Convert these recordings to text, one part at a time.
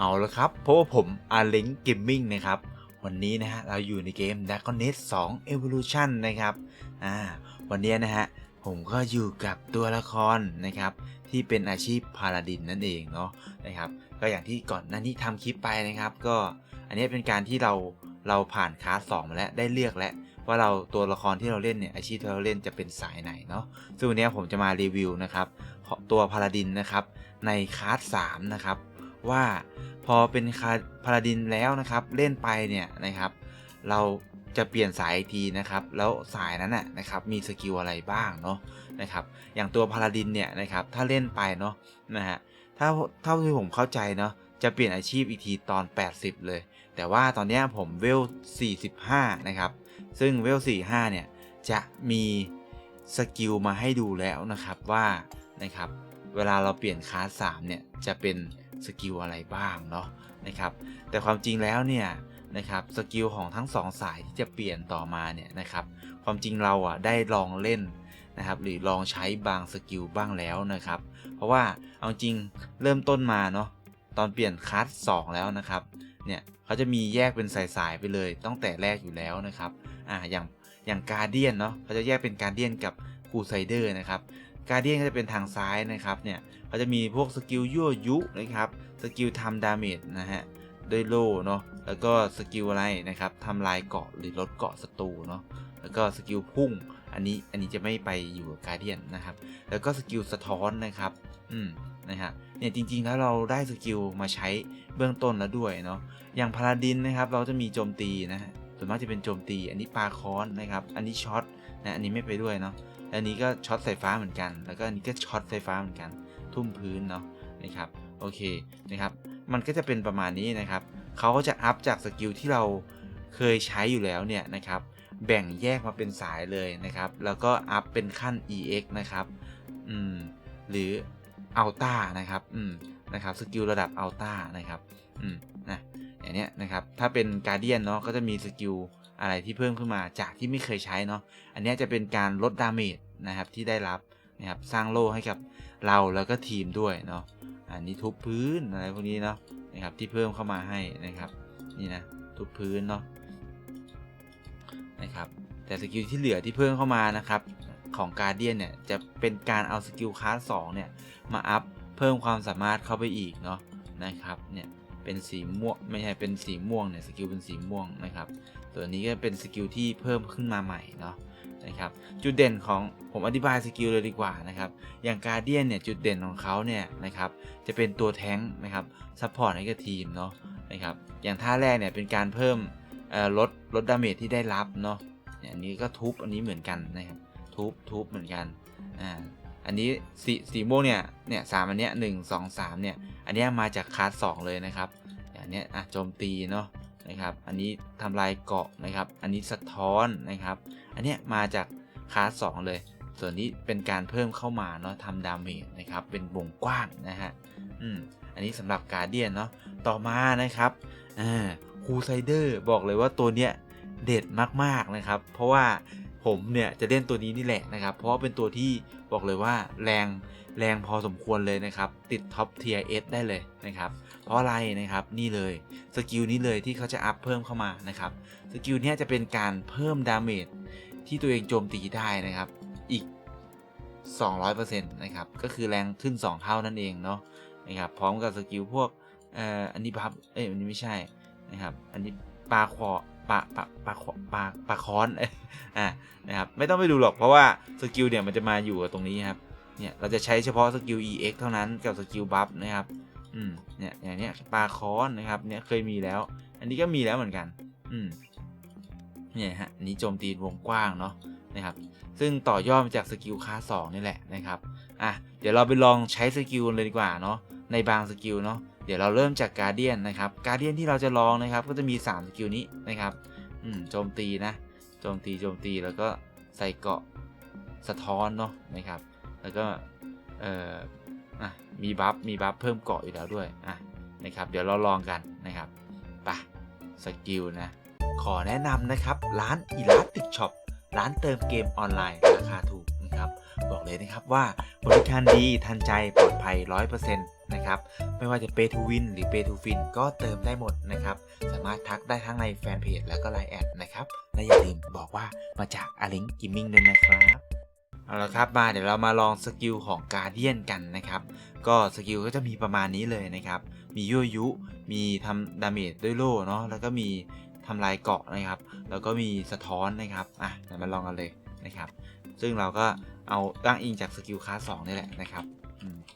เอาละครับเพราะว่าผมอาเล้งเกมมิ่งนะครับ วันนี้นะฮะ เราอยู่ในเกม Dragon e t 2 Evolution นะครับ อ่า วันนี้นะฮะ ผมก็อยู่กับตัวละครนะครับ ที่เป็นอาชีพพาราดินนั่นเองเนาะนะครับ ก็อย่างที่ก่อนหน้านี้ทำคลิปไปนะครับ ก็อันนี้เป็นการที่เราเราผ่านคลาสสองมาแล้วได้เลือกแล้วว่าเราตัวละครที่เราเล่นเนี่ยอาชีพที่เราเล่นจะเป็นสายไหนเนาะซึ่งวันนี้ผมจะมารีวิวนะครับตัวพาราดินนะครับในคลาสสามนะครับ ว่าพอเป็นคาพาราดินแล้วนะครับเล่นไปเนี่ยนะครับ เราจะเปลี่ยนสายอีกทีนะครับ แล้วสายนั้นน่ะนะครับมีสกิลอะไรบ้างเนาะนะครับ อย่างตัวพาราดินเนี่ยนะครับถ้าเล่นไปเนาะนะฮะถ้าเท่าที่ผมเข้าใจเนาะจะเปลี่ยนอาชีพอีกทีตอน 80 เลย แต่ว่าตอนนี้ผมเวล 45 นะครับ ซึ่งเวล 45 เนี่ยจะมีสกิลมาให้ดูแล้วนะครับว่านะครับเวลาเราเปลี่ยนคลาส3เนี่ยจะเป็น สกิลอะไรบ้างเนาะนะครับ แต่ความจริงแล้วเนี่ยนะครับสกิลของทั้ง 2 สายที่จะเปลี่ยนต่อมาเนี่ยนะครับ ความจริงเราอะได้ลองเล่นนะครับหรือลองใช้บางสกิลบ้างแล้วนะครับ เพราะว่าเอาจริงเริ่มต้นมาเนาะตอนเปลี่ยนคลาส2แล้วนะครับเนี่ยเขาจะมีแยกเป็นสายๆไปเลยตั้งแต่แรกอยู่แล้วนะครับอ่าอย่างอย่างการเดียนเนาะเขาจะแยกเป็นการเดียนกับคูไซเดอร์นะครับ การเดียนก็จะเป็นทางซ้ายนะครับเนี่ยเขาจะมีพวกสกิลยั่วยุนะครับสกิลทำดาเมจนะฮะด้วยโล่เนาะแล้วก็สกิลอะไรนะครับทำลายเกาะหรือลดเกาะศัตรูเนาะแล้วก็สกิลพุ่งอันนี้อันนี้จะไม่ไปอยู่กับการเดียนนะครับ แล้วก็สกิลสะท้อนนะครับอืมนะฮะเนี่ยจริงๆแล้วเราได้สกิลมาใช้เบื้องต้นแล้วด้วยเนาะอย่างพาราดินนะครับเราจะมีโจมตีนะฮะส่วนมากจะเป็นโจมตี อันนี้ปาค้อนนะครับ อันนี้ช็อต นะอันนี้ไม่ไปด้วยเนาะอันนี้ก็ช็อตสายฟ้าเหมือนกัน แล้วก็อันนี้ก็ช็อตไฟฟ้าเหมือนกัน ทุ่มพื้นเนาะนะครับโอเคนะครับ มันก็จะเป็นประมาณนี้นะครับเขาก็จะอัพจากสกิลที่เราเคยใช้อยู่แล้วเนี่ยนะครับแบ่งแยกมาเป็นสายเลยนะครับ แล้วก็อัพเป็นขั้น EX นะครับอืมหรืออัลต้านะครับอืมนะครับสกิลระดับอัลต้านะครับอืมนะอย่างเนี้ยนะครับถ้าเป็นการเดียนเนาะก็จะมีสกิล อะไรที่เพิ่มขึ้นมาจากที่ไม่เคยใช้เนาะอันนี้จะเป็นการลดดาเมจนะครับที่ได้รับนะครับสร้างโล่ให้กับเราแล้วก็ทีมด้วยเนาะอันนี้ทุบพื้นอะไรพวกนี้เนาะนะครับที่เพิ่มเข้ามาให้นะครับนี่นะทุบพื้นเนาะนะครับแต่สกิลที่เหลือที่เพิ่มเข้ามานะครับของการเดียนเนี่ยจะเป็นการเอาสกิลคลาส2เนี่ยมาอัพเพิ่มความสามารถเข้าไปอีกเนาะนะครับเนี่ยเป็นสีม่วงไม่ใช่เป็นสีม่วงเนี่ยสกิลเป็นสีม่วงนะครับ ตัวนี้ก็เป็นสกิลที่เพิ่มขึ้นมาใหม่เนาะนะครับจุดเด่นของผมอธิบายสกิลเลยดีกว่านะครับอย่างการเดียนเนี่ยจุดเด่นของเขาเนี่ยนะครับจะเป็นตัวแท้งนะครับซัพพอร์ตให้กับทีมเนาะนะครับอย่างท่าแรกเนี่ยเป็นการเพิ่มลดลดดาเมจที่ได้รับเนาะอันนี้ก็ทุบอันนี้เหมือนกันนะครับทุบทุบเหมือนกันอ่าอันนี้สีสีม่วงเนี่ยเนี่ยสามอันเนี้ยหนึ่งสองสามเนี่ยอันเนี้ยมาจากคลาสสองเลยนะครับอย่างเนี้ยอะโจมตีเนาะ นะครับ อันนี้ทำลายเกาะนะครับ อันนี้สะท้อนนะครับ อันเนี้ยมาจากคลาสสองเลย ส่วนนี้เป็นการเพิ่มเข้ามาเนาะทำดาเมจนะครับ เป็นวงกว้างนะฮะ อืม อันนี้สำหรับการเดียนเนาะ ต่อมานะครับ อ่า คูไซเดอร์บอกเลยว่าตัวเนี้ยเด็ดมากๆนะครับ เพราะว่า ผมเนี่ยจะเล่นตัวนี้นี่แหละนะครับ เพราะว่าเป็นตัวที่บอกเลยว่าแรงแรงพอสมควรเลยนะครับ ติดท็อปเทียร์เอสได้เลยนะครับ เพราะอะไรนะครับนี่เลยสกิลนี้เลยที่เขาจะอัพเพิ่มเข้ามานะครับสกิลนี้จะเป็นการเพิ่มดาเมจที่ตัวเองโจมตีได้นะครับอีก 200%นะครับก็คือแรงขึ้น 2 เท่านั่นเองเนาะนะครับพร้อมกับสกิลพวกเอ่ออันนี้พับเอ้ยอันนี้ไม่ใช่นะครับอันนี้ปลาคอ ปลาปลาปลาปลาปลาค้อนอ่านะครับไม่ต้องไปดูหรอกเพราะว่าสกิลเนี่ยมันจะมาอยู่กับตรงนี้ครับเนี่ยเราจะใช้เฉพาะสกิล EX เท่านั้นกับสกิลบัฟนะครับอืมเนี่ยอย่างเนี้ยปลาค้อนนะครับเนี่ยเคยมีแล้ว อันนี้ก็มีแล้วเหมือนกันอืมเนี่ยฮะนนี้โจมตีวงกว้างเนาะนะครับซึ่งต่อยอดมาจากสกิลคลาสสองนี่แหละนะครับอะเดี๋ยวเราไปลองใช้สกิลเลยดีกว่าเนาะในบางสกิลเนาะ เดี๋ยวเราเริ่มจากการเดียนนะครับการเดียนที่เราจะลองนะครับ ก็จะมี 3 สกิลนี้นะครับอืมโจมตีนะ โจมตีโจมตีแล้วก็ใส่เกาะสะท้อนเนาะนะครับ แล้วก็เอ่ออะมีบัฟมีบัฟเพิ่มเกาะอยู่แล้วด้วยอะนะครับ เดี๋ยวเราลองกันนะครับไปสกิลนะขอแนะนำนะครับ ร้าน Elastic Shop ร้านเติมเกมออนไลน์ราคาถูก บอกเลยนะครับว่าบริการดีทันใจปลอดภัย 100%นนะครับไม่ว่าจะ Pay to Win หรือ Pay to Fin ก็เติมได้หมดนะครับสามารถทักได้ทั้งในแฟนเพจแล้วก็ไลน์แอดนะครับและอย่าลืมบอกว่ามาจาก a l i n k Gaming ด้วยนะครับเอาละครับมาเดี๋ยวเรามาลองสกิลของ Guardian กันนะครับ ก็สกิลก็จะมีประมาณนี้เลยนะครับ มียั่วยุ มีทำดาเมจด้วยโล่เนาะแล้วก็มีทำลายเกาะนะครับ แล้วก็มีสะท้อนนะครับอะเดี๋ยวมาลองกันเลยนะครับ ซึ่งเราก็เอาตั้งอิงจากสกิลคลาสสองนี่แหละนะครับ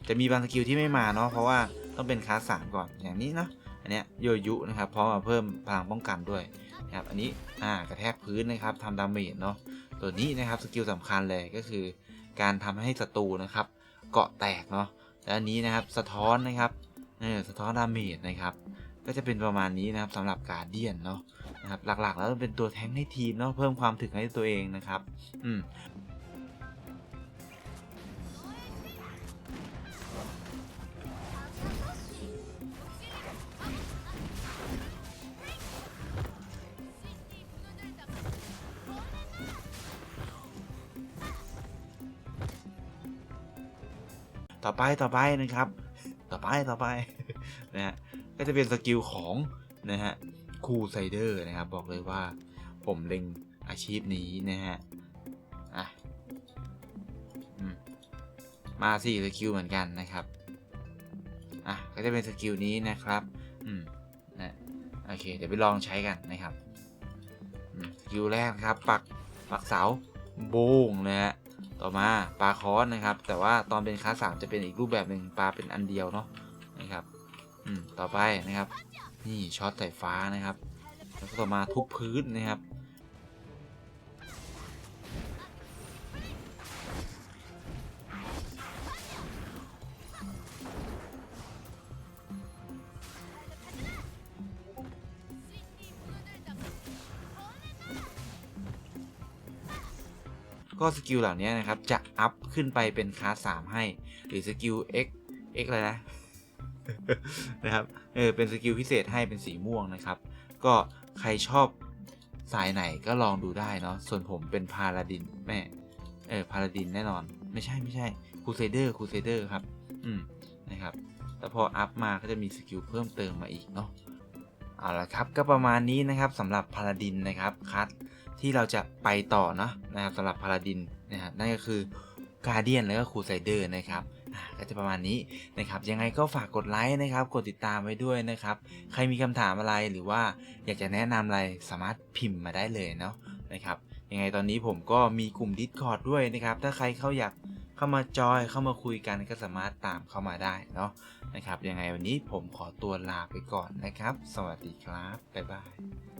จะมีบางสกิลที่ไม่มาเนาะเพราะว่าต้องเป็นคลาสสามก่อนอย่างนี้เนาะอันเนี้ยยั่วยุนะครับพร้อมมาเพิ่มพลังป้องกันด้วยนะครับอันนี้อ่ากระแทกพื้นนะครับทำดาเมจเนาะตัวนี้นะครับสกิลสำคัญเลยก็คือ การทำให้ศัตรูนะครับ เกาะแตกเนาะและอันนี้นะครับสะท้อนนะครับเออสะท้อนดาเมจนะครับก็จะเป็นประมาณนี้นะครับสำหรับการเดียนเนาะนะครับหลักๆ แล้วเป็นตัวแทงให้ทีมเนาะเพิ่มความถึกให้ตัวเองนะครับอืม ต่อไปต่อไปนะครับ ต่อไปต่อไปนะฮะก็จะเป็นสกิลของนะฮะคูไซเดอร์นะครับ บอกเลยว่าผมเล็งอาชีพนี้นะฮะอะมาสี่สกิลเหมือนกันนะครับอะก็จะเป็นสกิลนี้นะครับอืมนะโอเค เดี๋ยวไปลองใช้กันนะครับสกิลแรกครับ ปักปักเสาโบงนะฮะ ต่อมาปลาคอสนะครับ แต่ว่าตอนเป็นคลาสสามจะเป็นอีกรูปแบบหนึ่งปลาเป็นอันเดียวเนาะนะครับอืมต่อไปนะครับ นี่ช็อตสายฟ้านะครับแล้วก็ต่อมาทุบพื้นนะครับ ก็สกิลเหล่านี้นะครับ จะอัพขึ้นไปเป็นคลาส3ให้ หรือสกิล X X อะไรนะนะครับเออเป็นสกิลพิเศษให้เป็นสีม่วงนะครับ ก็ใครชอบสายไหนก็ลองดูได้เนาะส่วนผมเป็นพาลาดินแม่เออพาลาดินแน่นอน ไม่ใช่ไม่ใช่คูเซเดอร์คูเซเดอร์ครับ อืมนะครับแล้วพออัพมาก็จะมีสกิลเพิ่มเติมมาอีกเนาะเอาละครับก็ประมาณนี้นะครับสำหรับพาลาดินนะครับคัด ที่เราจะไปต่อเนอะนะครับสำหรับพาราดินนะครับนั่นก็คือกาเดียนแล้วก็ครูไซเดอร์นะครับก็จะประมาณนี้นะครับ ยังไงก็ฝากกดไลค์นะครับ กดติดตามไว้ด้วยนะครับ ใครมีคำถามอะไรหรือว่าอยากจะแนะนำอะไรสามารถพิมพ์มาได้เลยเนาะนะครับ ยังไงตอนนี้ผมก็มีกลุ่ม Discord ด้วยนะครับ ถ้าใครเขาอยากเข้ามาจอยเข้ามาคุยกันก็สามารถตามเข้ามาได้เนาะนะครับ ยังไงวันนี้ผมขอตัวลาไปก่อนนะครับ สวัสดีครับบ๊ายบาย